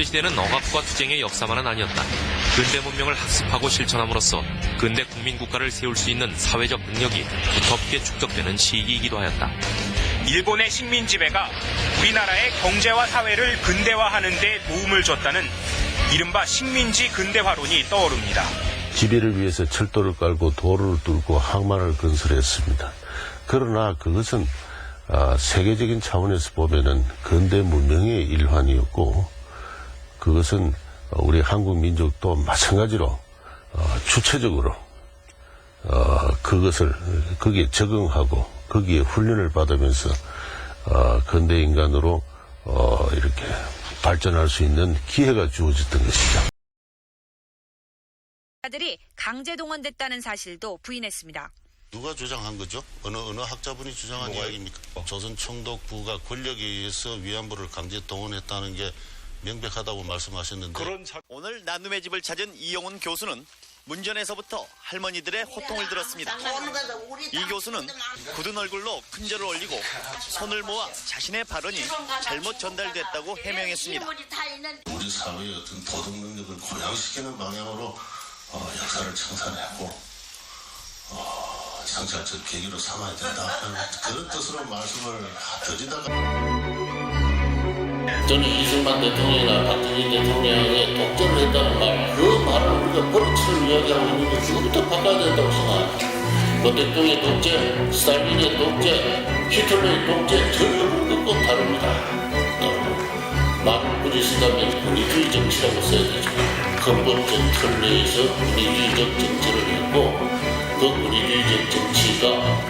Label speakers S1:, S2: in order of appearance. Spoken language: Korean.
S1: 일제시대는 억압과 투쟁의 역사만은 아니었다. 근대 문명을 학습하고 실천함으로써 근대 국민국가를 세울 수 있는 사회적 능력이 두텁게 축적되는 시기이기도 하였다.
S2: 일본의 식민 지배가 우리나라의 경제와 사회를 근대화하는 데 도움을 줬다는 이른바 식민지 근대화론이 떠오릅니다.
S3: 지배를 위해서 철도를 깔고 도로를 뚫고 항만을 건설했습니다. 그러나 그것은 아, 세계적인 차원에서 보면은 근대 문명의 일환이었고 그것은 우리 한국 민족도 마찬가지로 어, 주체적으로 어, 그것을 거기에 적응하고 거기에 훈련을 받으면서 어, 근대 인간으로 어, 이렇게 발전할 수 있는 기회가 주어졌던 것이죠.
S4: 들이 강제 동원됐다는 사실도 부인했습니다.
S5: 누가 주장한 거죠? 어느 어느 학자분이 주장한 이야기입니까? 조선 총독부가 권력에 의해서 위안부를 강제 동원했다는 게 명백하다고 말씀하셨는데
S6: 오늘 나눔의 집을 찾은 이용훈 교수는 문전에서부터 할머니들의 호통을 들었습니다. 이 교수는 굳은 얼굴로 큰절을 올리고 손을 모아 자신의 발언이 잘못 전달됐다고 해명했습니다.
S5: 우리 사회의 어떤 도덕 능력을 고양시키는 방향으로 어, 역사를 청산하고 어, 상찰적 계기로 삼아야 된다 그런 뜻으로 말씀을 드리다가
S7: 저는 이승만 대통령이나 박정희 대통령에게 독재를 했다는 말, 그 말을 우리가 버릇처럼 이야기하고 있는 게 지금부터 바꿔야 된다고 생각합니다. 뭐 대통령의 독재, 스탈린의 독재, 히틀러의 독재 전혀 그것과 다릅니다. 어, 말을 부리신다면 권위주의 정치라고 써야 되죠. 근본적 틀 내에서 권위주의적 정치를 했고 그 권위주의적 정치가